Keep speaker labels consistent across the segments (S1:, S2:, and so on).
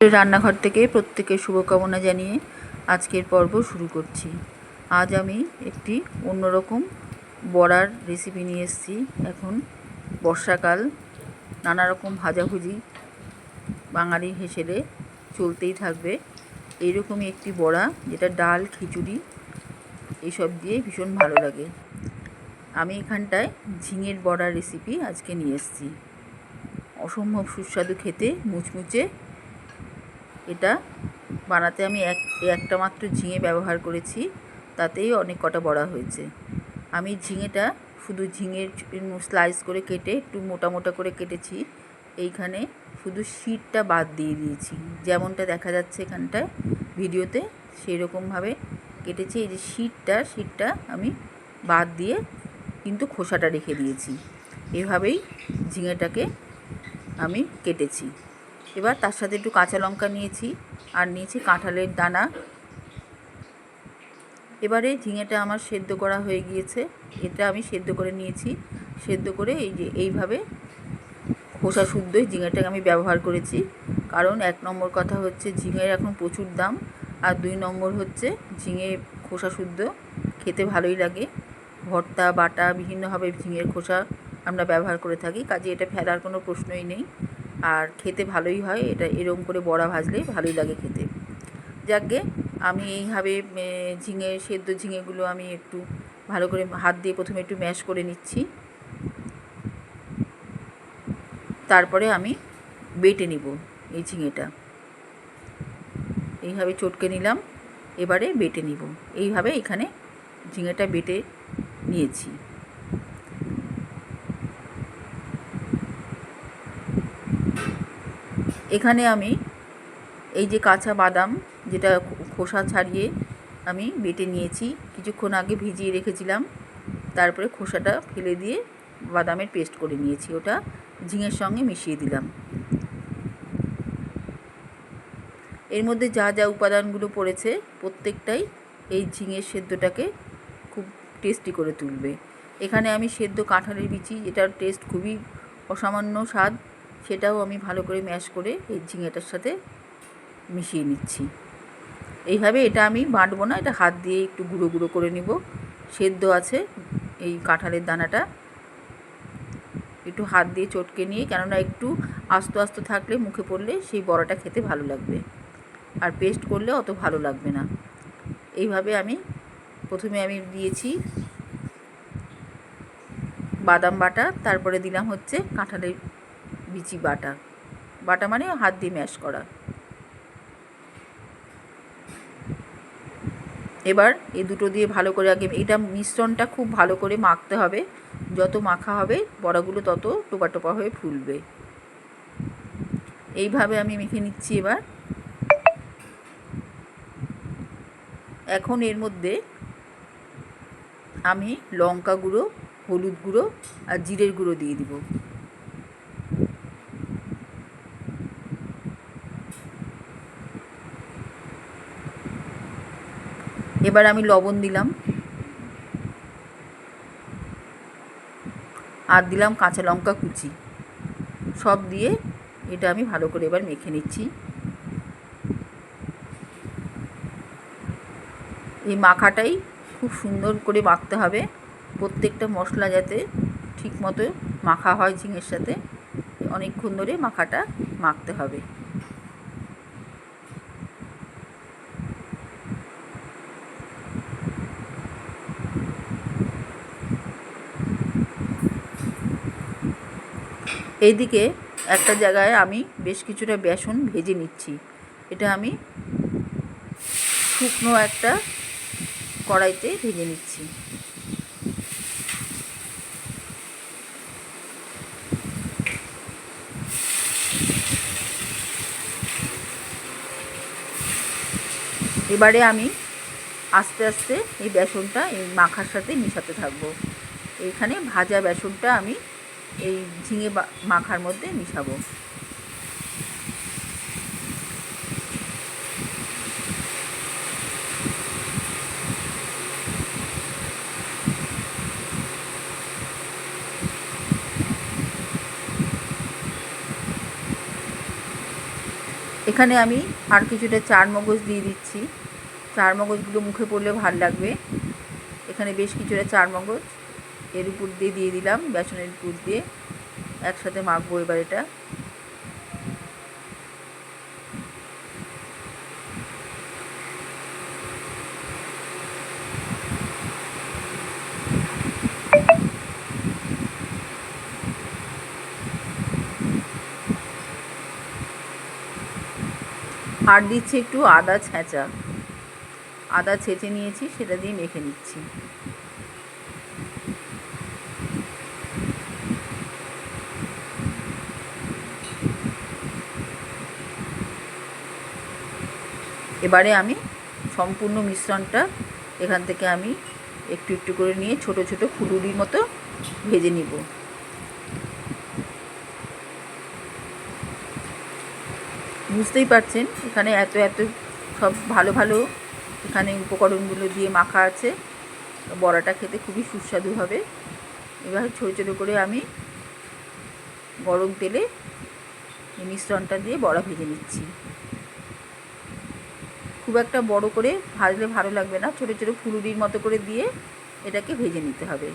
S1: রান্নাঘর থেকে প্রত্যেকের শুভকামনা জানিয়ে আজকের পর্ব শুরু করছি। আজ আমি একটি অন্যরকম বড়ার রেসিপি নিয়ে এসেছি। এখন বর্ষাকাল নানা রকম ভাজাভুজি বাঙালি হেসেলে চলতেই থাকবে। এইরকমই একটি বড়া, যেটা ডাল, খিচুড়ি এইসব দিয়ে ভীষণ ভালো লাগে। আমি এখানটায় ঝিঙের বড়ার রেসিপি আজকে নিয়ে এসেছি। অসম্ভব সুস্বাদু খেতে, মুচমুচে এটা বানাতে আমি এক একটা মাত্র ঝিঙে ব্যবহার করেছি, তাতেই অনেক কটা বড়া হয়েছে। আমি ঝিঙেটা শুধু ঝিঙের স্লাইস করে কেটে একটু মোটা মোটা করে কেটেছি, এইখানে শুধু শিটটা বাদ দিয়ে দিয়েছি। যেমনটা দেখা যাচ্ছে এখানটায়, ভিডিওতে সেই রকমভাবে কেটেছি, এই যে শিটটা শিটটা আমি বাদ দিয়ে কিন্তু খোসাটা রেখে দিয়েছি। এভাবেই ঝিঙেটাকে আমি কেটেছি। এবার তার সাথে একটু কাঁচা লঙ্কা নিয়েছি আর নিয়েছি কাঁঠালের দানা। এবারে ঝিঙেটা আমার সেদ্ধ করা হয়ে গিয়েছে। এটা আমি সেদ্ধ করে নিয়েছি। সেদ্ধ করে এই যে এইভাবে খোসা শুদ্ধই ঝিঙেটাকে আমি ব্যবহার করেছি। কারণ এক নম্বর কথা হচ্ছে ঝিঙের এখন প্রচুর দাম আর দুই নম্বর হচ্ছে ঝিঙে খোসা শুদ্ধ, খেতে ভালোই লাগে। ভর্তা, বাটা বিভিন্নভাবে ঝিঙের খোসা আমরা ব্যবহার করে থাকি, কাজে এটা ফেলার কোনো প্রশ্নই নেই। আর খেতে ভালোই হয়। এটা এরম করে বড়া ভাজলে ভালোই লাগে খেতে। যাকে আমি এইভাবে ঝিঙে, সেদ্ধ ঝিঙেগুলো আমি একটু ভালো করে হাত দিয়ে প্রথমে একটু ম্যাশ করে নিচ্ছি। তারপরে আমি বেটে নিব এই ঝিঙেটা। এইভাবে চটকে নিলাম, এবারে বেটে নিব। এইভাবে এখানে ঝিঙেটা বেটে নিয়েছি। এখানে আমি এই যে কাঁচা বাদাম যেটা খোসা ছাড়িয়ে আমি বেটে নিয়েছি, কিছুক্ষণ আগে ভিজিয়ে রেখেছিলাম, তারপরে খোসাটা ফেলে দিয়ে বাদামের পেস্ট করে নিয়েছি, ওটা ঝিঙের সঙ্গে মিশিয়ে দিলাম। এর মধ্যে যা যা উপাদানগুলো পড়েছে, প্রত্যেকটাই এই ঝিঙের সেদ্ধটাকে খুব টেস্টি করে তুলবে। এখানে আমি সেদ্ধ কাঁঠালের বিচি, এটার টেস্ট খুবই অসামান্য স্বাদ। সেটাও আমি ভালো করে ম্যাশ করে এই ঝিঙেটার সাথে মিশিয়ে নিচ্ছি। এইভাবে এটা আমি বাঁটবো না, এটা হাত দিয়ে একটু গুঁড়ো গুঁড়ো করে নিব। সেদ্ধ আছে এই কাঁঠালের দানাটা। একটু হাত দিয়ে চটকে নিয়ে, কেননা একটু আস্ত আস্ত থাকলে মুখে পড়লে সেই বড়াটা খেতে ভালো লাগবে। আর পেস্ট করলে অত ভালো লাগবে না। এইভাবে আমি প্রথমে আমি দিয়েছি বাদাম বাটা, তারপরে দিলাম হচ্ছে কাঁঠালের বিচি বাটা। বাটা মানে হাত দিয়ে ম্যাশ করা। এবার এই দুটো দিয়ে ভালো করে আগে এটা মিশ্রণটা খুব ভালো করে মাখতে হবে। যত মাখা হবে বড়াগুলো তত টোপা টোপা হয়ে ফুলবে। এইভাবে আমি মেখে নিচ্ছি এবার। এখন এর মধ্যে আমি লঙ্কা গুঁড়ো, হলুদ গুঁড়ো আর জিরের গুঁড়ো দিয়ে দিব। এবার আমি লবণ দিলাম। আর দিলাম কাঁচা লঙ্কা কুচি। সব দিয়ে এটা আমি ভালো করে এবার মেখে নিচ্ছি। এই মাখাটাই খুব সুন্দর করে মাখতে হবে। প্রত্যেকটা মশলা যাতে ঠিক মতো মাখা হয় ঝিঙের সাথে, অনেকক্ষণ ধরে মাখাটা মাখতে হবে। এইদিকে একটা জায়গায় আমি বেশ কিছুটা বেসন ভেজে নিচ্ছি। এটা আমি শুকনো একটা কড়াইতে ভেজে নিচ্ছি। এবারে আমি আস্তে আস্তে এই বেসনটা এই মাখার সাথে মিশাতে থাকব। এখানে ভাজা বেসনটা আমি এই ঝিঙে মাখার মধ্যে মিশাবো। এখানে আমি আর কিছুটা চার মগজ দিয়ে দিচ্ছি। চার মগজগুলো মুখে পড়লে ভালো লাগবে। এখানে বেশ কিছুটা চার মগজ এর উপর দিয়ে দিয়ে দিলাম, বেসনের উপর দিয়ে। একসাথে মাখবো এবার এটা। আর দিচ্ছি একটু আদা ছেঁচা। আদা ছেঁচে নিয়েছি, সেটা দিয়ে মেখে নিচ্ছি। এবারে আমি সম্পূর্ণ মিশ্রণটা এখান থেকে আমি একটু একটু করে নিয়ে ছোট ছোট ফুলুরির মতো ভেজে নিব। বুঝতেই পারছেন, এখানে এত এত সব ভালো ভালো এখানে উপকরণগুলো দিয়ে মাখা আছে। বড়াটা খেতে খুবই সুস্বাদু হবে। এবার ছোটো ছোটো করে আমি গরম তেলে এই মিশ্রণটা দিয়ে বড়া ভেজে নিচ্ছি। খুব একটা বড় করে ভাজলে ভালো লাগবে না। ছোটো ছোটো ফুলুরির মতো করে দিয়ে এটাকে ভেজে নিতে হবে।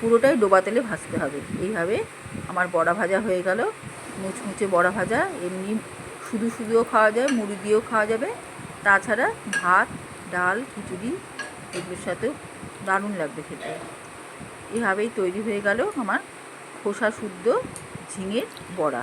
S1: পুরোটাই ডোবা তেলে ভাজতে হবে। এইভাবে আমার বড়া ভাজা হয়ে গেল। মুচমুচে বড়া ভাজা। এমনি শুধু শুধুও খাওয়া যায়, মুড়ি দিয়েও খাওয়া যাবে। তাছাড়া ভাত, ডাল, খিচুড়ি এগুলোর সাথেও দারুণ লাগবে খেতে। এভাবেই তৈরি হয়ে গেল আমার খোসা শুদ্ধ ঝিঙের বড়া।